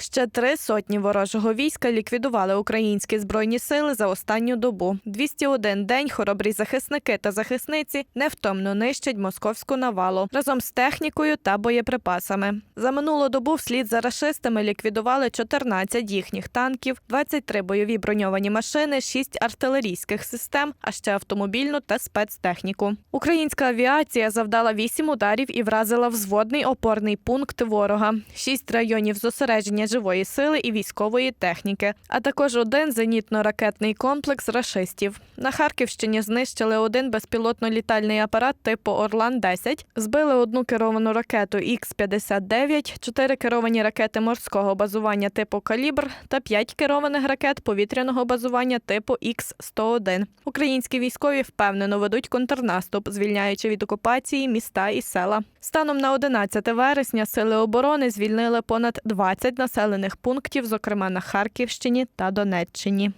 Ще три сотні ворожого війська ліквідували українські збройні сили за останню добу. 201 день хоробрі захисники та захисниці невтомно нищать московську навалу разом з технікою та боєприпасами. За минулу добу вслід за рашистами ліквідували 14 їхніх танків, 23 бойові броньовані машини, 6 артилерійських систем, а ще автомобільну та спецтехніку. Українська авіація завдала 8 ударів і вразила взводний опорний пункт ворога, 6 районів зосередження живої сили і військової техніки, а також один зенітно-ракетний комплекс рашистів. На Харківщині знищили один безпілотно-літальний апарат типу Орлан-10, збили одну керовану ракету Х-59, чотири керовані ракети морського базування типу Калібр та п'ять керованих ракет повітряного базування типу Х-101. Українські військові впевнено ведуть контрнаступ, звільняючи від окупації міста і села. Станом на 11 вересня сили оборони звільнили понад 20 населених пунктів, зокрема на Харківщині та Донеччині.